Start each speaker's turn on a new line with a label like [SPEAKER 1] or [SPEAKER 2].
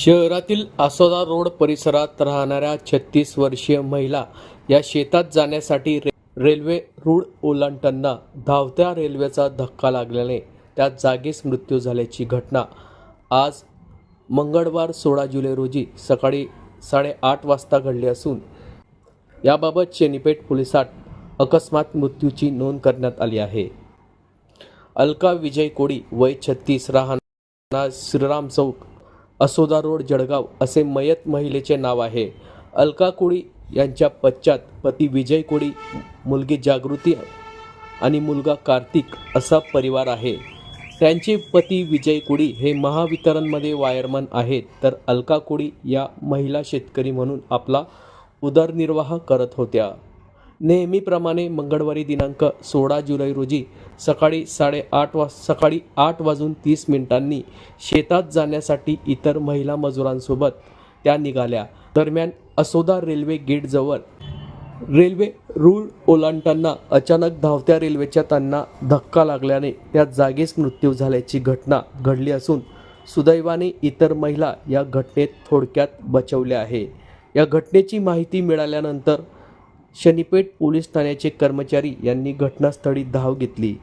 [SPEAKER 1] शहरातील आसोदा रोड परिसरात राहणाऱ्या छत्तीस वर्षीय महिला या शेतात जाण्यासाठी रे रेल्वे रूळ ओलांडताना धावत्या रेल्वेचा धक्का लागल्याने त्यात जागीच मृत्यू झाल्याची घटना. आज मंगळवार सोळा जुलै रोजी सकाळी साडेआठ वाजता घडली असून याबाबत चेनीपेठ पोलिसात अकस्मात मृत्यूची नोंद करण्यात आली आहे. अलका विजय कोडी वय छत्तीस राहणार श्रीराम चौक असोदा रोड जळगाव असे मयत महिलेचे नाव आहे. अलका कोळी यांच्या पश्चात पती विजय कोळी मुलगी जागृती आणि मुलगा कार्तिक असा परिवार आहे. त्यांचे पती विजय कोळी हे महावितरणमध्ये वायरमन आहेत. तर अलका कोळी या महिला शेतकरी म्हणून आपला उदरनिर्वाह करत होत्या. नेहमीप्रमाणे मंगळवारी दिनांक सोळा जुलै रोजी सकाळी साडेआठ वाज सकाळी आठ वाजून तीस मिनिटांनी शेतात जाण्यासाठी इतर महिला मजुरांसोबत त्या निघाल्या. दरम्यान असोदा रेल्वे गेटजवळ रेल्वे रूळ ओलांडताना अचानक धावत्या रेल्वेच्या त्यांना धक्का लागल्याने त्या जागीच मृत्यू झाल्याची घटना घडली असून सुदैवाने इतर महिला या घटनेत थोडक्यात बचवल्या आहे. या घटनेची माहिती मिळाल्यानंतर शनीपेठ पोलीस ठाण्याचे कर्मचारी यांनी घटनास्थळी धाव घेतली.